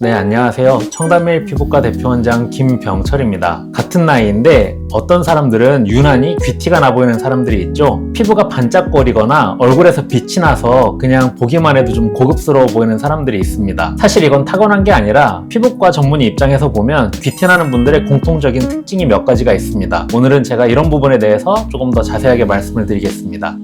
네, 안녕하세요. 청담일 피부과 대표원장 김병철입니다. 같은 나이인데 어떤 사람들은 유난히 귀티가 나 보이는 사람들이 있죠. 피부가 반짝거리거나 얼굴에서 빛이 나서 그냥 보기만 해도 좀 고급스러워 보이는 사람들이 있습니다. 사실 이건 타고난 게 아니라 피부과 전문의 입장에서 보면 귀티 나는 분들의 공통적인 특징이 몇 가지가 있습니다. 오늘은 제가 이런 부분에 대해서 조금 더 자세하게 말씀을 드리겠습니다.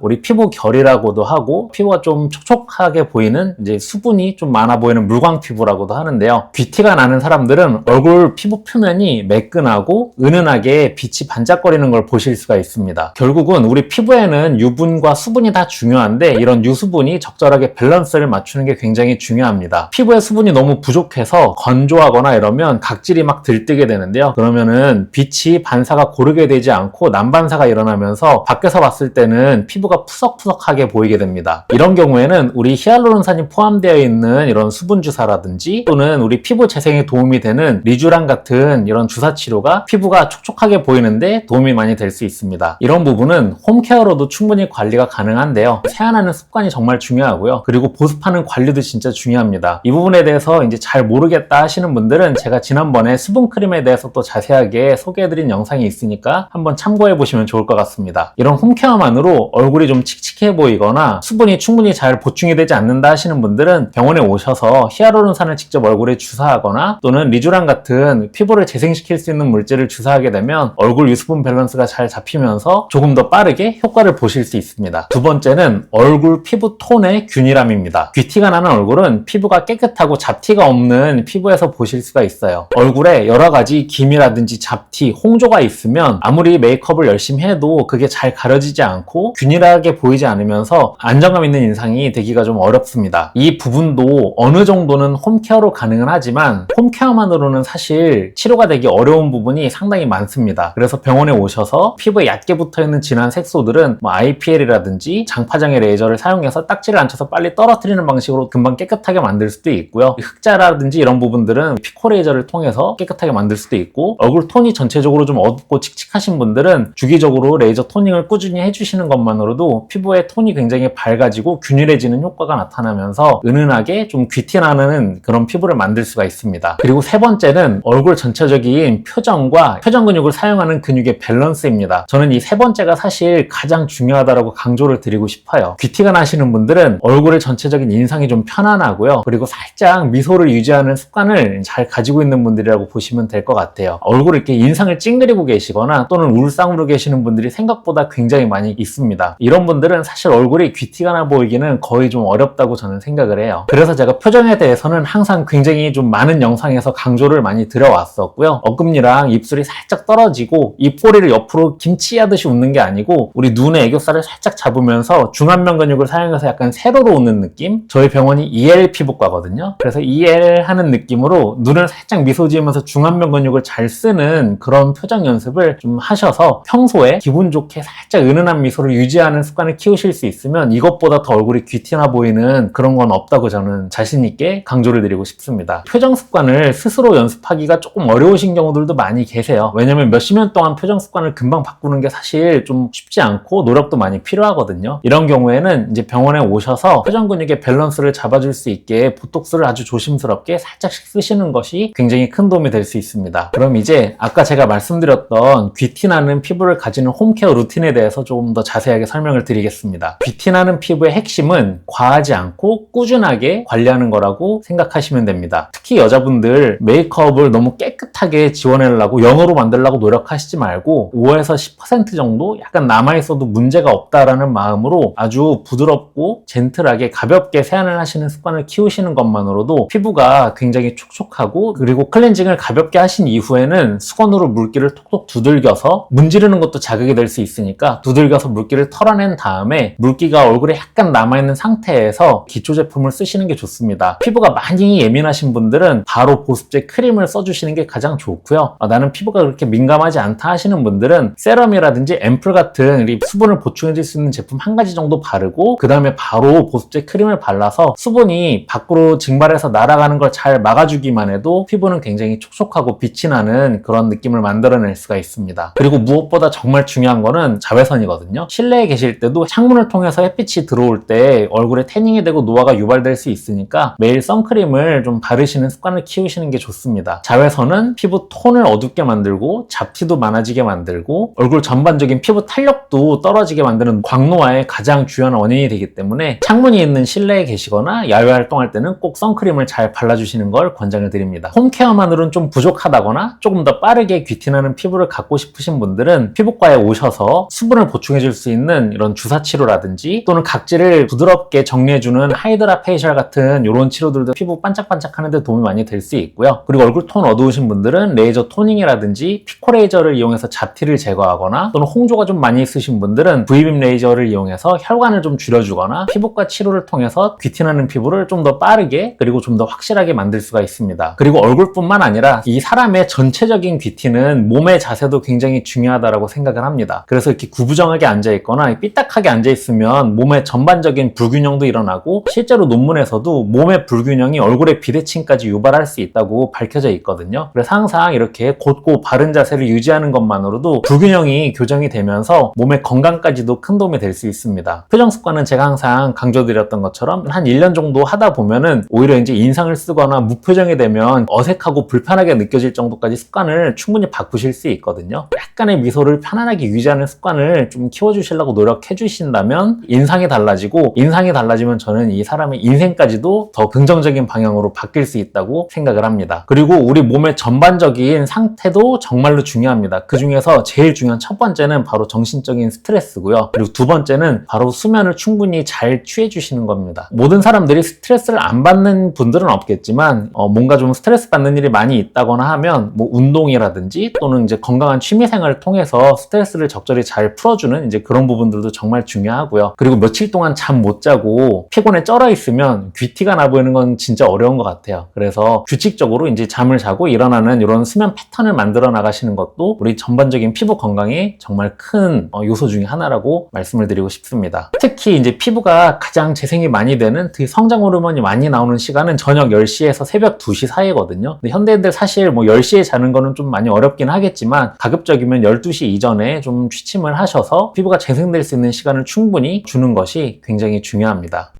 우리 피부 결이라고도 하고 피부가 좀 촉촉하게 보이는 이제 수분이 좀 많아 보이는 물광 피부라고도 하는데요. 귀티가 나는 사람들은 얼굴 피부 표면이 매끈하고 은은하게 빛이 반짝거리는 걸 보실 수가 있습니다. 결국은 우리 피부에는 유분과 수분이 다 중요한데 이런 유수분이 적절하게 밸런스를 맞추는 게 굉장히 중요합니다. 피부에 수분이 너무 부족해서 건조하거나 이러면 각질이 막 들뜨게 되는데요. 그러면은 빛이 반사가 고르게 되지 않고 난반사가 일어나면서 밖에서 봤을 때는 피 부가 푸석푸석하게 보이게 됩니다. 이런 경우에는 우리 히알루론산이 포함되어 있는 이런 수분 주사라든지 또는 우리 피부 재생에 도움이 되는 리쥬란 같은 이런 주사 치료가 피부가 촉촉하게 보이는데 도움이 많이 될 수 있습니다. 이런 부분은 홈케어로도 충분히 관리가 가능한데요. 세안하는 습관이 정말 중요하고요. 그리고 보습하는 관리도 진짜 중요합니다. 이 부분에 대해서 이제 잘 모르겠다 하시는 분들은 제가 지난번에 수분 크림에 대해서 또 자세하게 소개해드린 영상이 있으니까 한번 참고해 보시면 좋을 것 같습니다. 이런 홈케어만으로 얼굴 이 좀 칙칙해 보이거나 수분이 충분히 잘 보충이 되지 않는다 하시는 분들은 병원에 오셔서 히아루론산을 직접 얼굴에 주사하거나 또는 리쥬란 같은 피부를 재생시킬 수 있는 물질을 주사하게 되면 얼굴 유수분 밸런스가 잘 잡히면서 조금 더 빠르게 효과를 보실 수 있습니다. 두 번째는 얼굴 피부 톤의 균일함입니다. 귀티가 나는 얼굴은 피부가 깨끗하고 잡티가 없는 피부에서 보실 수가 있어요. 얼굴에 여러 가지 기미라든지 잡티, 홍조가 있으면 아무리 메이크업을 열심히 해도 그게 잘 가려지지 않고 균 일하게 보이지 않으면서 안정감 있는 인상이 되기가 좀 어렵습니다. 이 부분도 어느 정도는 홈케어로 가능은 하지만 홈케어만으로는 사실 치료가 되기 어려운 부분이 상당히 많습니다. 그래서 병원에 오셔서 피부에 얕게 붙어 있는 진한 색소들은 뭐 IPL이라든지 장파장의 레이저를 사용해서 딱지를 안 쳐서 빨리 떨어뜨리는 방식으로 금방 깨끗하게 만들 수도 있고요. 흑자라든지 이런 부분들은 피코 레이저를 통해서 깨끗하게 만들 수도 있고 얼굴 톤이 전체적으로 좀 어둡고 칙칙하신 분들은 주기적으로 레이저 토닝을 꾸준히 해주시는 것만 으로도 피부의 톤이 굉장히 밝아지고 균일해지는 효과가 나타나면서 은은하게 좀 귀티나는 그런 피부를 만들 수가 있습니다. 그리고 세 번째는 얼굴 전체적인 표정과 표정 근육을 사용하는 근육의 밸런스입니다. 저는 이 세 번째가 사실 가장 중요하다고 강조를 드리고 싶어요. 귀티가 나시는 분들은 얼굴의 전체적인 인상이 좀 편안하고요. 그리고 살짝 미소를 유지하는 습관을 잘 가지고 있는 분들이라고 보시면 될 것 같아요. 얼굴을 이렇게 인상을 찡그리고 계시거나 또는 울상으로 계시는 분들이 생각보다 굉장히 많이 있습니다. 이런 분들은 사실 얼굴이 귀티가 나 보이기는 거의 좀 어렵다고 저는 생각을 해요. 그래서 제가 표정에 대해서는 항상 굉장히 좀 많은 영상에서 강조를 많이 드려왔었고요. 어금니랑 입술이 살짝 떨어지고 입꼬리를 옆으로 김치하듯이 웃는 게 아니고 우리 눈의 애교살을 살짝 잡으면서 중안면 근육을 사용해서 약간 세로로 웃는 느낌? 저희 병원이 EL 피부과거든요. 그래서 EL 하는 느낌으로 눈을 살짝 미소 지으면서 중안면 근육을 잘 쓰는 그런 표정 연습을 좀 하셔서 평소에 기분 좋게 살짝 은은한 미소를 유지 하는 습관을 키우실 수 있으면 이것보다 더 얼굴이 귀티나 보이는 그런 건 없다고 저는 자신있게 강조를 드리고 싶습니다. 표정 습관을 스스로 연습하기가 조금 어려우신 경우들도 많이 계세요. 왜냐면 몇십 년 동안 표정 습관을 금방 바꾸는 게 사실 좀 쉽지 않고 노력도 많이 필요하거든요. 이런 경우에는 이제 병원에 오셔서 표정 근육의 밸런스를 잡아줄 수 있게 보톡스를 아주 조심스럽게 살짝씩 쓰시는 것이 굉장히 큰 도움이 될 수 있습니다. 그럼 이제 아까 제가 말씀드렸던 귀티나는 피부를 가지는 홈케어 루틴에 대해서 조금 더 자세하게 설명을 드리겠습니다. 귀티나는 피부의 핵심은 과하지 않고 꾸준하게 관리하는 거라고 생각하시면 됩니다. 특히 여자분들 메이크업을 너무 깨끗하게 지원하려고 영어로 만들려고 노력하시지 말고 5에서 10% 정도 약간 남아있어도 문제가 없다라는 마음으로 아주 부드럽고 젠틀하게 가볍게 세안을 하시는 습관을 키우시는 것만으로도 피부가 굉장히 촉촉하고 그리고 클렌징을 가볍게 하신 이후에는 수건으로 물기를 톡톡 두들겨서 문지르는 것도 자극이 될 수 있으니까 두들겨서 물기를 털어낸 다음에 물기가 얼굴에 약간 남아있는 상태에서 기초 제품을 쓰시는 게 좋습니다. 피부가 많이 예민하신 분들은 바로 보습제 크림을 써주시는 게 가장 좋고요. 아, 나는 피부가 그렇게 민감하지 않다 하시는 분들은 세럼이라든지 앰플 같은 이 수분을 보충해줄 수 있는 제품 한 가지 정도 바르고 그 다음에 바로 보습제 크림을 발라서 수분이 밖으로 증발해서 날아가는 걸 잘 막아주기만 해도 피부는 굉장히 촉촉하고 빛이 나는 그런 느낌을 만들어낼 수가 있습니다. 그리고 무엇보다 정말 중요한 거는 자외선이거든요. 실내에 계실 때도 창문을 통해서 햇빛이 들어올 때 얼굴에 태닝이 되고 노화가 유발될 수 있으니까 매일 선크림을 좀 바르시는 습관을 키우시는 게 좋습니다. 자외선은 피부 톤을 어둡게 만들고 잡티도 많아지게 만들고 얼굴 전반적인 피부 탄력도 떨어지게 만드는 광노화의 가장 주요한 원인이 되기 때문에 창문이 있는 실내에 계시거나 야외 활동할 때는 꼭 선크림을 잘 발라주시는 걸 권장을 드립니다. 홈케어만으로는 좀 부족하다거나 조금 더 빠르게 귀티나는 피부를 갖고 싶으신 분들은 피부과에 오셔서 수분을 보충해 줄 수 있는 이런 주사 치료라든지 또는 각질을 부드럽게 정리해주는 하이드라 페이셜 같은 이런 치료들도 피부 반짝반짝 하는데 도움이 많이 될 수 있고요. 그리고 얼굴 톤 어두우신 분들은 레이저 토닝이라든지 피코 레이저를 이용해서 잡티를 제거하거나 또는 홍조가 좀 많이 있으신 분들은 V빔 레이저를 이용해서 혈관을 좀 줄여주거나 피부과 치료를 통해서 귀티나는 피부를 좀 더 빠르게 그리고 좀 더 확실하게 만들 수가 있습니다. 그리고 얼굴뿐만 아니라 이 사람의 전체적인 귀티는 몸의 자세도 굉장히 중요하다고 생각을 합니다. 그래서 이렇게 구부정하게 앉아 있거나 삐딱하게 앉아 있으면 몸의 전반적인 불균형도 일어나고 실제로 논문에서도 몸의 불균형이 얼굴의 비대칭까지 유발할 수 있다고 밝혀져 있거든요. 그래서 항상 이렇게 곧고 바른 자세를 유지하는 것만으로도 불균형이 교정이 되면서 몸의 건강까지도 큰 도움이 될 수 있습니다. 표정 습관은 제가 항상 강조드렸던 것처럼 한 1년 정도 하다 보면은 오히려 이제 인상을 쓰거나 무표정이 되면 어색하고 불편하게 느껴질 정도까지 습관을 충분히 바꾸실 수 있거든요. 약간의 미소를 편안하게 유지하는 습관을 좀 키워주시려고 노력해 주신다면 인상이 달라지고 인상이 달라지면 저는 이 사람의 인생까지도 더 긍정적인 방향으로 바뀔 수 있다고 생각을 합니다. 그리고 우리 몸의 전반적인 상태도 정말로 중요합니다. 그 중에서 제일 중요한 첫 번째는 바로 정신적인 스트레스고요. 그리고 두 번째는 바로 수면을 충분히 잘 취해 주시는 겁니다. 모든 사람들이 스트레스를 안 받는 분들은 없겠지만 어, 뭔가 좀 스트레스 받는 일이 많이 있다거나 하면 뭐 운동이라든지 또는 이제 건강한 취미 생활을 통해서 스트레스를 적절히 잘 풀어주는 이제 그런 부분 들도 정말 중요하고요. 그리고 며칠 동안 잠 못 자고 피곤에 쩔어 있으면 귀티가 나 보이는 건 진짜 어려운 것 같아요. 그래서 규칙적으로 이제 잠을 자고 일어나는 이런 수면 패턴을 만들어 나가시는 것도 우리 전반적인 피부 건강에 정말 큰 어, 요소 중에 하나라고 말씀을 드리고 싶습니다. 특히 이제 피부가 가장 재생이 많이 되는 그 성장 호르몬이 많이 나오는 시간은 저녁 10시에서 새벽 2시 사이거든요. 근데 현대인들 사실 뭐 10시에 자는 거는 좀 많이 어렵긴 하겠지만 가급적이면 12시 이전에 좀 취침을 하셔서 피부가 재 생될 수 있는 시간을 충분히 주는 것이 굉장히 중요합니다.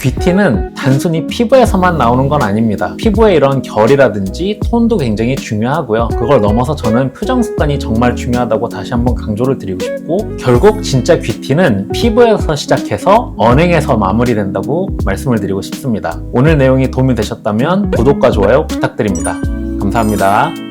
귀티는 단순히 피부에서만 나오는 건 아닙니다. 피부의 이런 결이라든지 톤도 굉장히 중요하고요. 그걸 넘어서 저는 표정 습관이 정말 중요하다고 다시 한번 강조를 드리고 싶고 결국 진짜 귀티는 피부에서 시작해서 언행에서 마무리된다고 말씀을 드리고 싶습니다. 오늘 내용이 도움이 되셨다면 구독과 좋아요 부탁드립니다. 감사합니다.